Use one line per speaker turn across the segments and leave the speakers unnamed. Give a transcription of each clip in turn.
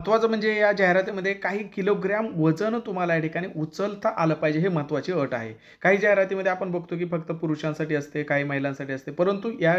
महत्त्वाचं म्हणजे या जाहिरातीमध्ये काही किलोग्रॅम वजन तुम्हाला या ठिकाणी उचलता आलं पाहिजे हे महत्त्वाची अट आहे. काही जाहिरातीमध्ये आपण बघतो की फक्त पुरुषांसाठी असते काही महिलांसाठी असते परंतु या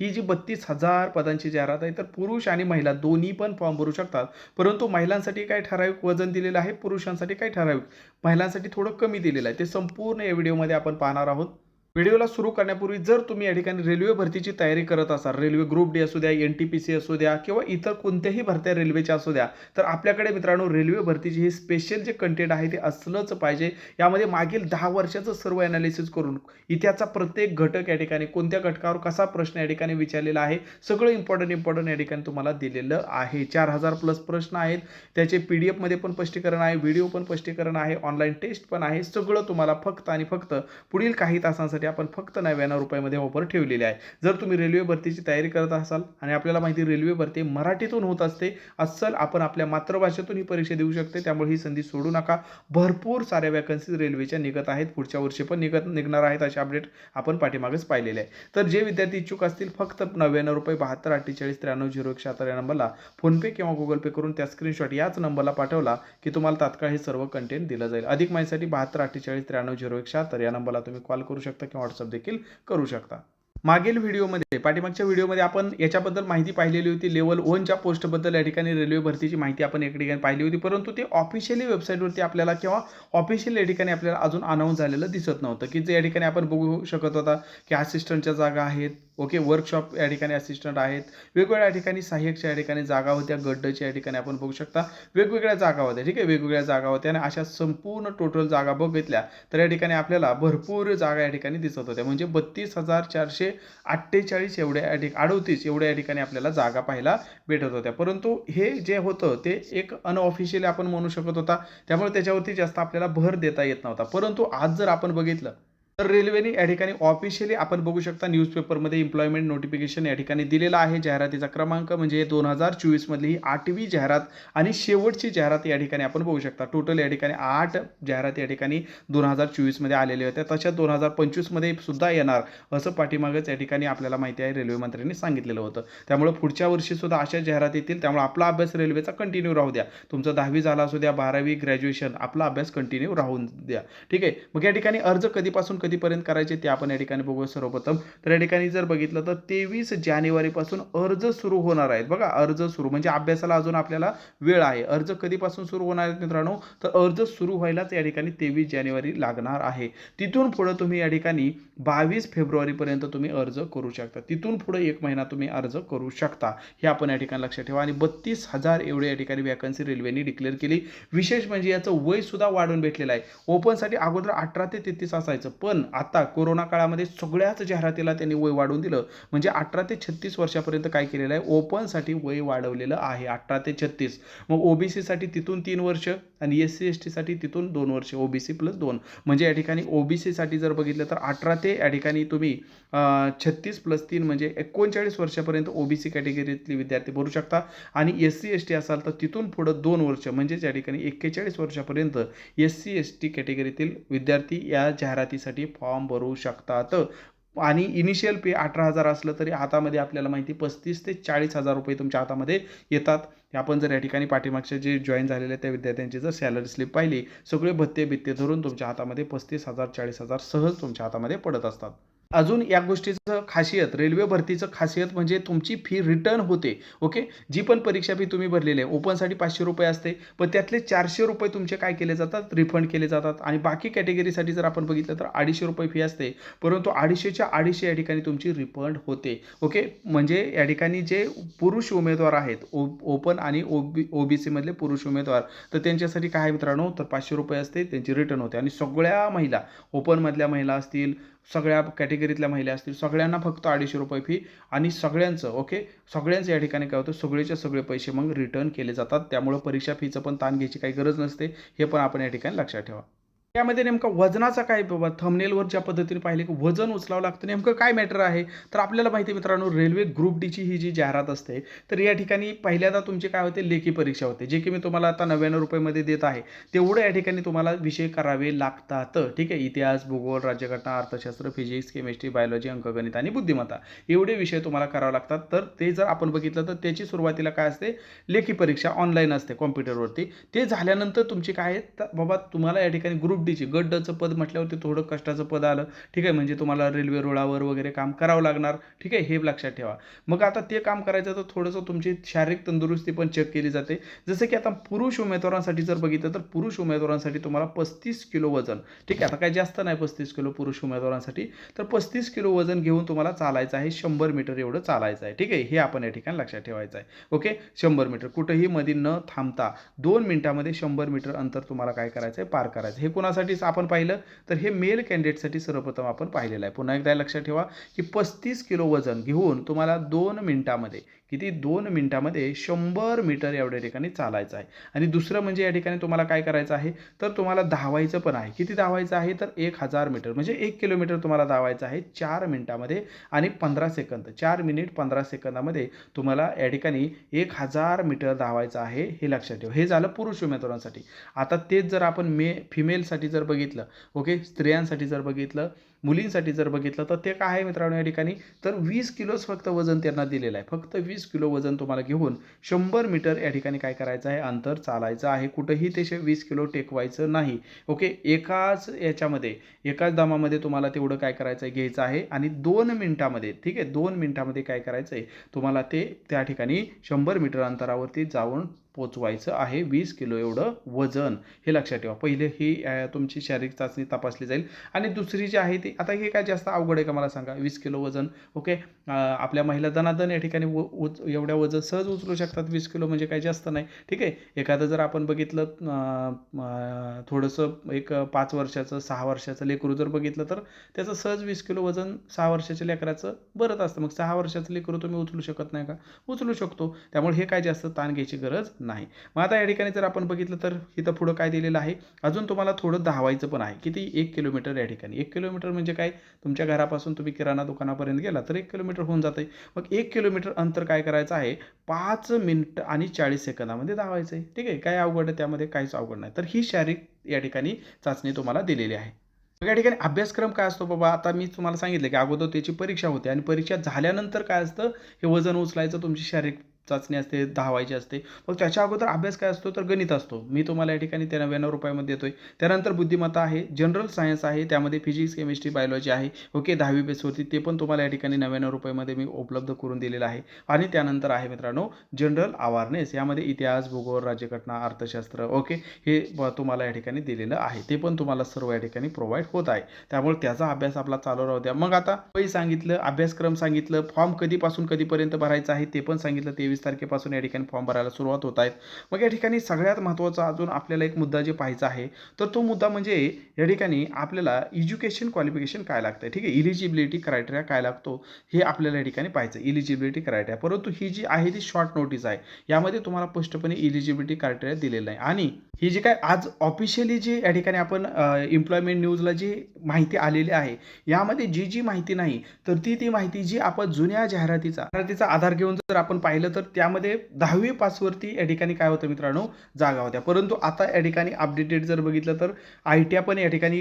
ही जी बत्तीस हजार पदांची जाहिरात आहे तर पुरुष आणि महिला दोन्ही पण फॉर्म भरू शकतात. परंतु महिलांसाठी काय ठराविक वजन दिलेलं आहे पुरुषांसाठी काय ठराविक महिलांसाठी थोडं कमी दिलेलं आहे. ते संपूर्ण या व्हिडिओमध्ये आपण पाहणार आहोत. व्हिडिओला सुरू करण्यापूर्वी जर तुम्ही या ठिकाणी रेल्वे भरतीची तयारी करत असाल रेल्वे ग्रुप डी असू द्या एन टी पी सी असू द्या किंवा इतर कोणत्याही भरत्या रेल्वेच्या असू द्या तर आपल्याकडे मित्रांनो रेल्वे भरतीची हे स्पेशल जे कंटेंट आहे ते असलंच पाहिजे. यामध्ये मागील दहा वर्षाचं सर्व ॲनालिसिस करून इतिहासचा प्रत्येक घटक या ठिकाणी कोणत्या घटकावर कसा प्रश्न या ठिकाणी विचारलेला आहे सगळं इम्पॉर्टंट इम्पॉर्टंट या ठिकाणी तुम्हाला दिलेलं आहे. चार हजार प्लस प्रश्न आहेत. त्याचे पी डी एफमध्ये पण स्पष्टीकरण आहे व्हिडिओ पण स्पष्टीकरण आहे ऑनलाईन टेस्ट पण आहे सगळं तुम्हाला फक्त आणि फक्त पुढील काही तासांसाठी आपण फक्त नव्याण्णव रुपयामध्ये ऑफर ठेवलेली आहे. जर तुम्ही रेल्वे भरतीची तयारी करत असाल आणि आपल्याला माहिती रेल्वे भरती मराठीतून होत असते अस्सल आपण आपल्या मातृभाषेतून ही परीक्षा देऊ शकते. त्यामुळे ही संधी सोडू नका. भरपूर साऱ्या वॅकन्सीज रेल्वेच्या निघत आहेत. पुढच्या वर्षी पण निघत निघणार आहेत असे अपडेट आपण पाठीमागेच पाहिलेले आहे. तर जे विद्यार्थी इच्छुक असतील फक्त नव्याण्णव रुपये बहात्तर अठ्ठेचाळीस त्र्याण्णव झिरो एक शहात्तर या नंबरला फोनपे किंवा गुगल पे करून त्या स्क्रीनशॉट याच नंबरला पाठवला की तुम्हाला तात्काळ हे सर्व कंटेंट दिलं जाईल. अधिक माहितीसाठी बहात्तर अठ्ठेचाळीस त्र्याण्णव झिरो एक शहात्तर या नंबरला तुम्ही कॉल करू शकता किंवा व्हॉट्सअप देखील करू शकता. मागील व्हिडिओमध्ये पाठीमागच्या व्हिडिओमध्ये आपण याच्याबद्दल माहिती पाहिलेली होती. लेवल वनच्या पोस्टबद्दल या ठिकाणी रेल्वे भरतीची माहिती आपण एका ठिकाणी पाहिली होती. परंतु ते ऑफिशियली वेबसाईटवरती आपल्याला किंवा ऑफिशियल या ठिकाणी आपल्याला अजून अनाऊन्स झालेलं दिसत नव्हतं. की जे या ठिकाणी आपण बघू शकत होता की असिस्टंटच्या जागा आहेत ओके वर्कशॉप या ठिकाणी असिस्टंट आहेत. वेगवेगळ्या ठिकाणी सहाय्यकच्या या ठिकाणी जागा होत्या गड्डच्या या ठिकाणी आपण बघू शकता. वेगवेगळ्या जागा होत्या ठीक आहे? वेगवेगळ्या जागा होत्या आणि अशा संपूर्ण टोटल जागा बघितल्या तर या ठिकाणी आपल्याला भरपूर जागा या ठिकाणी दिसत होत्या. म्हणजे बत्तीस हजार चारशे अठ्ठेचाळीस एवढ्या या ठिकाणी अडोतीस एवढ्या या ठिकाणी आपल्याला जागा पाहायला भेटत होत्या. परंतु हे जे होतं ते एक अनऑफिशियली आपण म्हणू शकत होता. त्यामुळे त्याच्यावरती जास्त आपल्याला भर देता येत नव्हता. परंतु आज जर आपण बघितलं तर रेल्वेने या ठिकाणी ऑफिशियली आपण बघू शकता न्यूजपेपरमध्ये एम्प्लॉयमेंट नोटिफिकेशन या ठिकाणी दिलेला आहे. जाहिरातीचा क्रमांक म्हणजे दोन हजार चोवीसमधली ही आठवी जाहिरात आणि शेवटची जाहिरात या ठिकाणी आपण बघू शकता. टोटल या ठिकाणी आठ जाहिरात या ठिकाणी दोन हजार चोवीसमध्ये आलेल्या होत्या. तशा दोन हजार पंचवीसमध्ये सुद्धा येणार असं पाठीमागच या ठिकाणी आपल्याला माहिती आहे. रेल्वे मंत्र्यांनी सांगितलेलं होतं. त्यामुळे पुढच्या वर्षीसुद्धा अशा जाहिरात येतील. त्यामुळे आपला अभ्यास रेल्वेचा कंटिन्यू राहू द्या. तुमचं दहावी झाला असू द्या बारावी ग्रॅज्युएशन आपला अभ्यास कंटिन्यू राहून द्या. ठीक आहे? मग या ठिकाणी अर्ज कधीपासून कधीपर्यंत करायचे ते आपण या ठिकाणी बघू सर्वप्रथम. तर या ठिकाणी जर बघितलं तर तेवीस जानेवारीपासून अर्ज सुरू होणार आहेत. बघा अर्ज सुरू म्हणजे अभ्यासाला अजून आपल्याला वेळ आहे. अर्ज कधीपासून सुरू होणार आहेत मित्रांनो? तर अर्ज सुरू व्हायलाच या ठिकाणी तेवीस जानेवारी लागणार आहे. तिथून पुढं तुम्ही या ठिकाणी बावीस फेब्रुवारीपर्यंत तुम्ही अर्ज करू शकता. तिथून पुढे एक महिना तुम्ही अर्ज करू शकता. हे आपण या ठिकाणी लक्षात ठेवा. आणि बत्तीस हजार एवढे या ठिकाणी वॅकन्सी रेल्वेने डिक्लेअर केली. विशेष म्हणजे याचं वय सुद्धा वाढून भेटलेलं आहे. ओपनसाठी अगोदर अठरा ते तेहतीस असायचं. पण आता कोरोना काळामध्ये सगळ्याच जाहिरातीला त्यांनी वय वाढवून दिलं. म्हणजे अठरा ते छत्तीस वर्षापर्यंत काय केलेलं आहे? ओपनसाठी वय वाढवलेलं आहे. अठरा ते छत्तीस. मग ओबीसीसाठी तिथून तीन वर्ष आणि एस सी एस टीसाठी तिथून दोन वर्ष. ओबीसी प्लस दोन. म्हणजे या ठिकाणी ओबीसीसाठी जर बघितलं तर अठरा ते या ठिकाणी तुम्ही छत्तीस प्लस तीन म्हणजे एकोणचाळीस वर्षापर्यंत ओबीसी कॅटेगरीतले विद्यार्थी भरू शकता. आणि एस सी एस टी असाल तर तिथून पुढं दोन वर्ष. म्हणजेच या ठिकाणी एक्केचाळीस वर्षापर्यंत एस सी एस टी कॅटेगरीतील विद्यार्थी या जाहिरातीसाठी फॉर्म भरू शकतात. आणि इनिशियल पे अठरा हजार असलं तरी हातामध्ये आपल्याला माहिती पस्तीस ते चाळीस हजार रुपये तुमच्या हातामध्ये येतात. आपण जर या ठिकाणी पाठीमागच्या जे जॉईन झालेले त्या विद्यार्थ्यांची जर सॅलरी स्लिप पाहिली सगळे भत्ते बित्ते धरून तुमच्या हातामध्ये पस्तीस हजार चाळीस हजार सहज तुमच्या हातामध्ये पडत असतात. अजून या गोष्टीचं खासियत रेल्वे भरतीचं खासियत म्हणजे तुमची फी रिटर्न होते ओके जी पण परीक्षा फी तुम्ही भरलेली आहे ओपनसाठी पाचशे रुपये असते पण त्यातले चारशे रुपये तुमचे काय केले जातात? रिफंड केले जातात. आणि बाकी कॅटेगरीसाठी जर आपण बघितलं तर अडीचशे रुपये फी असते परंतु अडीचशेच्या अडीचशे या ठिकाणी तुमची रिफंड होते ओके म्हणजे या ठिकाणी जे पुरुष उमेदवार आहेत ओ ओपन आणि ओबी ओबीसीमधले पुरुष उमेदवार तर त्यांच्यासाठी काय मित्रांनो? तर पाचशे रुपये असते त्यांची रिटर्न होते. आणि सगळ्या महिला ओपनमधल्या महिला असतील सगळ्या कॅटेगरीतल्या महिला असतील. सगळ्यांना फक्त अडीचशे रुपये फी आणि सगळ्यांचं ओके सगळ्यांचं या ठिकाणी काय होतं? सगळेच्या सगळे पैसे मग रिटर्न केले जातात. त्यामुळं परीक्षा फीचं पण ताण घ्यायची काही गरज नसते. हे पण आपण या ठिकाणी लक्षात ठेवा. त्यामध्ये नेमका वजनाचा काय बाबा थंबनेलवर ज्या पद्धतीने पाहिले की वजन उचलावं लागतं. नेमकं काय मॅटर आहे? तर आपल्याला माहिती आहे मित्रांनो रेल्वे ग्रुप डीची ही जी जाहिरात असते तर या ठिकाणी पहिल्यांदा तुमची काय होते? लेखी परीक्षा होते जे की मी तुम्हाला आता नव्याण्णव रुपयामध्ये देत आहे. तेवढं या ठिकाणी तुम्हाला विषय करावे लागतात. ठीक आहे? इतिहास भूगोल राज्यघटना अर्थशास्त्र फिजिक्स केमिस्ट्री बायोलॉजी अंकगणित आणि बुद्धिमत्ता एवढे विषय तुम्हाला करावे लागतात. तर ते जर आपण बघितलं तर त्याची सुरुवातीला काय असते? लेखी परीक्षा ऑनलाईन असते कॉम्प्युटरवरती ते झाल्यानंतर तुमची काय आहे बाबा तुम्हाला या ठिकाणी ग्रुप डीची गट डचं पद म्हटल्यावरती थोडं कष्टाचं पद आलं. ठीक आहे म्हणजे तुम्हाला रेल्वे रुळावर वगैरे काम करावं लागणार. ठीक आहे हे लक्षात ठेवा. मग आता ते काम करायचं तर थोडंसं तुमची शारीरिक तंदुरुस्ती पण चेक केली जाते. जसं की आता पुरुष उमेदवारांसाठी जर बघितलं तर पुरुष उमेदवारांसाठी तुम्हाला पस्तीस किलो वजन. ठीक आहे आता काय जास्त नाही पस्तीस किलो पुरुष उमेदवारांसाठी तर पस्तीस किलो वजन घेऊन तुम्हाला चालायचं आहे. शंभर मीटर एवढं चालायचं आहे. ठीक आहे हे आपण या ठिकाणी लक्षात ठेवायचं आहे. ओके शंभर मीटर. कुठंही मध्ये न थांबता दोन मिनिटामध्ये शंभर मीटर अंतर तुम्हाला काय करायचं आहे? पार करायचं हे कोणासाठी आपण पाहिलं तर हे मेल कॅन्डिडेटसाठी सर्वप्रथम आपण पाहिलेलं आहे. पुन्हा एकदा लक्षात ठेवा की पस्तीस किलो वजन घेऊन तुम्हाला दोन मिनिटामध्ये किती दोन मिनटामध्ये शंभर मीटर एवढ्या ठिकाणी चालायचं आहे. आणि दुसरं म्हणजे या ठिकाणी तुम्हाला काय करायचं आहे? तर तुम्हाला धावायचं पण आहे. किती धावायचं आहे? तर एक हजार मीटर. म्हणजे एक किलोमीटर तुम्हाला धावायचं आहे चार मिनिटामध्ये आणि पंधरा सेकंद. चार मिनिट पंधरा सेकंदामध्ये तुम्हाला या ठिकाणी एक हजार मीटर धावायचं आहे हे लक्षात ठेवा. हे झालं पुरुष उमेदवारांसाठी. आता तेच जर आपण मे फिमेलसाठी जर बघितलं ओके स्त्रियांसाठी जर बघितलं मुलींसाठी जर बघितलं तर ते काय आहे मित्रांनो या ठिकाणी? तर वीस किलोच फक्त वजन त्यांना दिलेलं आहे. फक्त वीस किलो वजन तुम्हाला घेऊन शंभर मीटर या ठिकाणी काय करायचं आहे? अंतर चालायचं आहे. कुठंही ते वीस किलो टेकवायचं नाही. ओके? एकाच याच्यामध्ये एकाच दामामध्ये तुम्हाला तेवढं काय करायचं आहे घ्यायचं आहे. आणि दोन मिनिटामध्ये ठीक आहे? दोन मिनिटामध्ये काय करायचं आहे तुम्हाला ते त्या ठिकाणी शंभर मीटर अंतरावरती जाऊन पोचवायचं आहे. वीस किलो एवढं वजन. हे लक्षात ठेवा. पहिले ही तुमची शारीरिक चाचणी तपासली जाईल. आणि दुसरी जी आहे ती आता हे काय जास्त अवघड आहे का मला सांगा? वीस किलो वजन. ओके? आपल्या महिला दनादन या ठिकाणी व उच एवढ्या वजन सहज उचलू शकतात. वीस किलो म्हणजे काही जास्त नाही. ठीक आहे? एखादं जर आपण बघितलं थोडंसं एक पाच वर्षाचं सहा वर्षाचं लेकरू जर बघितलं तर त्याचं सहज वीस किलो वजन सहा वर्षाच्या लेकराचं बरंच असतं. मग सहा वर्षाचं लेकरू तुम्ही उचलू शकत नाही का? उचलू शकतो. त्यामुळे हे काय जास्त ताण घ्यायची गरज नाही. मग आता या ठिकाणी जर आपण बघितलं तर इथं पुढं काय दिलेलं आहे? अजून तुम्हाला थोडं धावायचं पण आहे. किती? एक किलोमीटर या ठिकाणी. एक किलोमीटर म्हणजे काय? तुमच्या घरापासून तुम्ही किराणा दुकानापर्यंत गेला तर एक किलोमीटर होऊन जातं आहे मग एक किलोमीटर अंतर काय करायचं आहे? पाच मिनिट आणि चाळीस सेकंदामध्ये धावायचं आहे ठीक आहे? काय अवघड आहे? त्यामध्ये काहीच अवघड नाही. तर ही शारीरिक या ठिकाणी चाचणी तुम्हाला दिलेली आहे. मग या ठिकाणी अभ्यासक्रम काय असतो बाबा? आता मी तुम्हाला सांगितलं की अगोदर त्याची परीक्षा होते आणि परीक्षा झाल्यानंतर काय असतं? हे वजन उचलायचं तुमची शारीरिक चाचणी असते धावायची असते. मग त्याच्या अगोदर अभ्यास काय असतो? तर गणित असतो. मी तुम्हाला या ठिकाणी त्या नव्याण्णव रुपयामध्ये देतोय. त्यानंतर बुद्धिमत्ता आहे जनरल सायन्स आहे त्यामध्ये फिजिक्स केमिस्ट्री बायोलॉजी आहे. ओके दहावी बेसवरती ते पण तुम्हाला या ठिकाणी नव्याण्णव रुपयामध्ये मी उपलब्ध करून दिलेलं आहे. आणि त्यानंतर आहे मित्रांनो जनरल अवारनेस यामध्ये इतिहास भूगोल राज्यघटना अर्थशास्त्र. ओके हे तुम्हाला या ठिकाणी दिलेलं आहे. ते पण तुम्हाला सर्व या ठिकाणी प्रोव्हाइड होत आहे. त्यामुळे त्याचा अभ्यास आपला चालू राहू द्या. मग आता वही सांगितलं अभ्यासक्रम सांगितलं फॉर्म कधीपासून कधीपर्यंत भरायचं आहे ते पण सांगितलं तेवीस तारखेपासून या ठिकाणी फॉर्म भरायला सुरुवात होत आहेत. मग या ठिकाणी सगळ्यात महत्त्वाचा अजून आपल्याला एक मुद्दा जे पाहायचा आहे तर तो मुद्दा म्हणजे या ठिकाणी आपल्याला एज्युकेशन क्वालिफिकेशन काय लागतं ठीक आहे इलिजिबिलिटी क्रायटेरिया काय लागतो? हे आपल्याला या ठिकाणी पाहायचं इलिजिबिलिटी क्रायटेरिया परंतु ही जी आहे ती शॉर्ट नोटीस आहे. यामध्ये तुम्हाला स्पष्टपणे इलिजिबिलिटी क्रायटेरिया दिलेला आहे. आणि ही जी काय आज ऑफिशियली जी या ठिकाणी आपण एम्प्लॉयमेंट न्यूजला जी माहिती आलेली आहे यामध्ये जी जी माहिती नाही तर ती ती माहिती जी आपण जुन्या जाहिरातीचा जाहिरातीचा आधार घेऊन जर आपण पाहिलं तर त्यामध्ये दहावी पासवरती या ठिकाणी काय होतं मित्रांनो? जागा होत्या. परंतु आता या ठिकाणी अपडेटेड जर बघितलं तर आय टी पण या ठिकाणी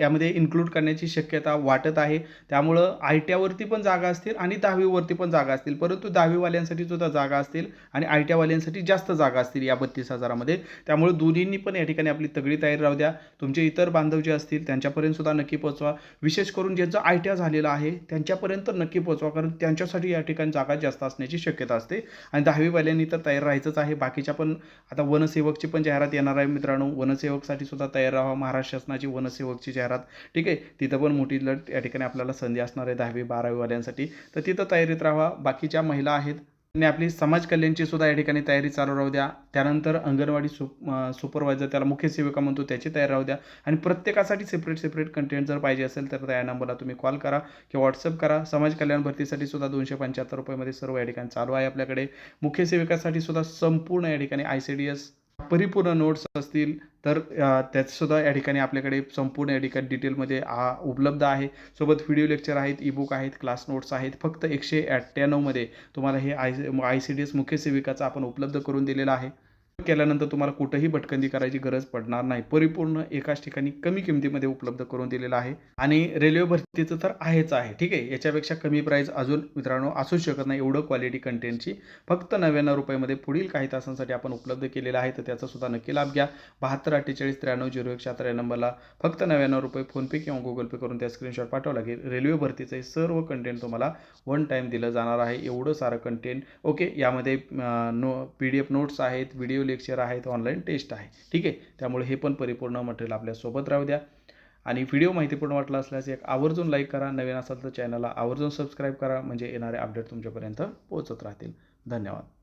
यामध्ये इन्क्लूड करण्याची शक्यता वाटत आहे. त्यामुळं आय टीवरती पण जागा असतील आणि दहावीवरती पण जागा असतील. परंतु दहावीवाल्यांसाठी सुद्धा जागा असतील आणि आय टीवाल्यांसाठी जास्त जागा असतील या बत्तीस हजारामध्ये. त्यामुळे दोन्हींनी पण या ठिकाणी आपली तगडी तयारी राहू द्या. तुमचे इतर बांधव जे असतील त्यांच्यापर्यंत सुद्धा नक्की पोहोचवा. विशेष करून ज्यांचं आय टी झालेलं आहे त्यांच्यापर्यंत नक्की पोहोचवा. कारण त्यांच्यासाठी या ठिकाणी जागा जास्त असण्याची शक्यता असते. आणि दहावीवाल्यांनी तर तयार राहायचंच आहे. बाकीच्या पण आता वनसेवकची पण जाहिरात येणार आहे मित्रांनो. वनसेवकसाठी सुद्धा तयार राहा महाराष्ट्र शासनाची वनसेवकची जाहिरात. ठीक आहे? तिथं पण मोठी लट या ठिकाणी आपल्याला संधी असणार आहे दहावी बारावीवाल्यांसाठी. तर तिथं तयारीत राहा बाकीच्या महिला आहेत आणि आपली समाज कल्याणची सुद्धा या ठिकाणी तयारी चालू राहू द्या. त्यानंतर अंगणवाडी सुप सुपरवायझर त्याला मुख्य सेविका म्हणतो त्याची तयारी राहू द्या. आणि प्रत्येकासाठी सेपरेट सेपरेट कंटेंट जर पाहिजे असेल तर त्या नंबरला तुम्ही कॉल करा किंवा व्हॉट्सअप करा. समाज कल्याण भरतीसाठी सुद्धा दोनशे पंच्याहत्तर रुपयामध्ये सर्व या ठिकाणी चालू आहे आपल्याकडे. मुख्य सेविकासाठी सुद्धा संपूर्ण या ठिकाणी आय सी डी एस परिपूर्ण नोट्स असतील तर अ, त्याचंसुद्धा या ठिकाणी आपल्याकडे संपूर्ण या ठिकाणी डिटेलमध्ये आ उपलब्ध आहे. सोबत व्हिडिओ लेक्चर आहेत ईबुक आहेत क्लास नोट्स आहेत. फक्त एकशे अठ्ठ्याण्णवमध्ये तुम्हाला हे I I C D S मुख्य सेविकाचं आपण उपलब्ध करून दिलेलं आहे. केल्यानंतर तुम्हाला कुठंही भटकंदी करायची गरज पडणार नाही. परिपूर्ण एकाच ठिकाणी कमी किमतीमध्ये उपलब्ध करून दिलेलं आहे. आणि रेल्वे भरतीचं तर आहेच आहे. ठीक आहे? याच्यापेक्षा कमी प्राईस अजून मित्रांनो असूच शकत नाही. एवढं क्वालिटी कंटेंटची फक्त नव्याण्णव रुपयामध्ये पुढील काही तासांसाठी आपण उपलब्ध केलेलं आहे. तर त्याचा सुद्धा नक्की लाभ घ्या. बहात्तर अठ्ठेचाळीस त्र्याण्णव झिरो एक शहात्तर या नंबरला फक्त नव्याण्णव रुपये फोनपे किंवा गुगल पे करून त्या स्क्रीनशॉट पाठवा. लागेल रेल्वे भरतीचं हे सर्व कंटेंट तुम्हाला वन टाईम दिलं जाणार आहे. एवढं सारं कंटेंट ओके यामध्ये no P D F notes आहेत व्हिडिओ लेक्चर आहेत ऑनलाईन टेस्ट आहे. ठीक आहे? त्यामुळे हे पण परिपूर्ण मटेरियल आपल्यासोबत राहू द्या. आणि व्हिडिओ माहितीपूर्ण वाटला असल्यास एक आवर्जून लाईक करा. नवीन असाल तर चॅनलला आवर्जून सबस्क्राईब करा. म्हणजे येणारे अपडेट तुमच्यापर्यंत पोहोचत राहतील. धन्यवाद.